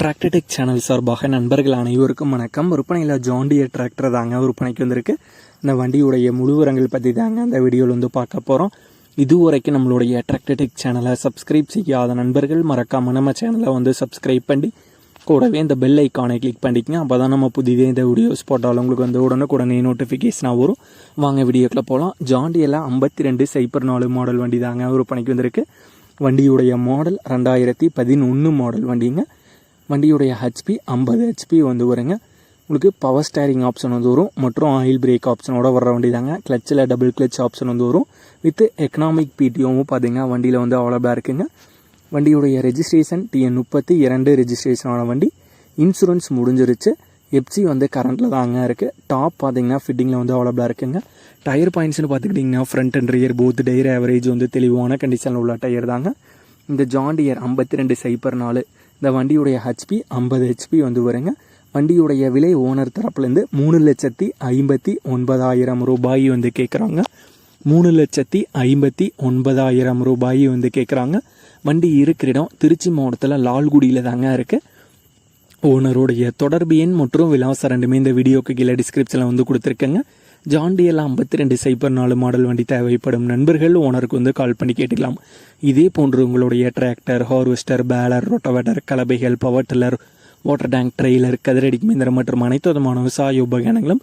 Tractor Tech channel சார்பாக நண்பர்கள் அனைவருக்கும் வணக்கம். விற்பனையில் ஜாண்டியர் டிராக்டர் தாங்க விற்பனைக்கு வந்திருக்கு. இந்த வண்டியுடைய முழுவரங்கள் பற்றி தாங்க அந்த வீடியோவில் வந்து பார்க்க போகிறோம் இதுவரைக்கும் நம்மளுடைய டிராக்டர்டெக் சேனலை சப்ஸ்கிரைப் செய்யாத நண்பர்கள் மறக்காம நம்ம சேனலை வந்து சப்ஸ்கிரைப் பண்ணி கூடவே இந்த பெல் ஐக்கானை கிளிக் பண்ணிக்கங்க. அப்போ தான் நம்ம புதிதே இந்த வீடியோஸ் போட்டாலும் உங்களுக்கு வந்து உடனுக்குடனே நோட்டிஃபிகேஷனாக வரும். வாங்க வீடியோக்கில் போகலாம் ஜாண்டியில் ஐம்பத்தி ரெண்டு சைப்பர் நாலு மாடல் வண்டி தாங்க விற்பனைக்கு வந்திருக்கு. வண்டியுடைய மாடல் ரெண்டாயிரத்தி பதினொன்று மாடல் வண்டிங்க. வண்டியுடைய ஹெச்பி ஐம்பது ஹெச்பி வந்து வருங்க. உங்களுக்கு பவர் ஸ்டேரிங் ஆப்ஷன் வந்து வரும். மற்றும் ஆயில் பிரேக் ஆப்ஷனோட வர வண்டி தாங்க கிளச்சில் டபுள் கிளச் ஆப்ஷன் வந்து வரும். வித் எக்கனாமிக் பிடிஓவும் பார்த்தீங்கன்னா வண்டியில் வந்து அவைலபிளாக இருக்குங்க. வண்டியுடைய ரெஜிஸ்ட்ரேஷன் டிஎன் முப்பத்தி இரண்டு ரெஜிஸ்ட்ரேஷனான வண்டி. இன்சூரன்ஸ் முடிஞ்சிருச்சு. எப்சி வந்து கரண்ட்டில் தாங்க இருக்குது டாப் பார்த்தீங்கன்னா ஃபிட்டிங்கில் வந்து அவைலபிளாக இருக்குங்க. டயர் பாயிண்ட்ஸ்னு பார்த்துக்கிட்டிங்கன்னா front and rear both tyre average வந்து தெளிவான கண்டிஷனில் உள்ள டயர் தாங்க. இந்த ஜாண்டியர் ஐம்பத்தி ரெண்டு சைப்பர் நாலு இந்த வண்டியுடைய ஹெச்பி ஐம்பது ஹெச்பி வந்து வருங்க வண்டியுடைய விலை ஓனர் தரப்புலேருந்து மூணு லட்சத்தி ஐம்பத்தி ஒன்பதாயிரம் ரூபாய் வந்து கேட்குறாங்க மூணு லட்சத்தி ஐம்பத்தி ஒன்பதாயிரம் ரூபாய் வந்து கேட்குறாங்க வண்டி இருக்கிற இடம் திருச்சி மாவட்டத்தில் லால்குடியில் தாங்க இருக்குது ஓனருடைய தொடர்பு எண் மற்றும் விலாசம் ரெண்டுமே இந்த வீடியோக்கு கீழே டிஸ்கிரிப்ஷனில் வந்து கொடுத்துருக்கேங்க. ஜாண்டியெல்லாம் ஐம்பத்தி ரெண்டு சைபர் நாலு மாடல் வண்டி தேவைப்படும் நண்பர்கள் ஓனருக்கு வந்து கால் பண்ணி கேட்டுக்கலாம். இதே போன்று உங்களுடைய tractor harvester baler rotavator கலபைகள் power tiller water tank trailer கதிரடி மீந்திரம் மற்றும் அனைத்து விதமான விவசாய உபகரணங்களும்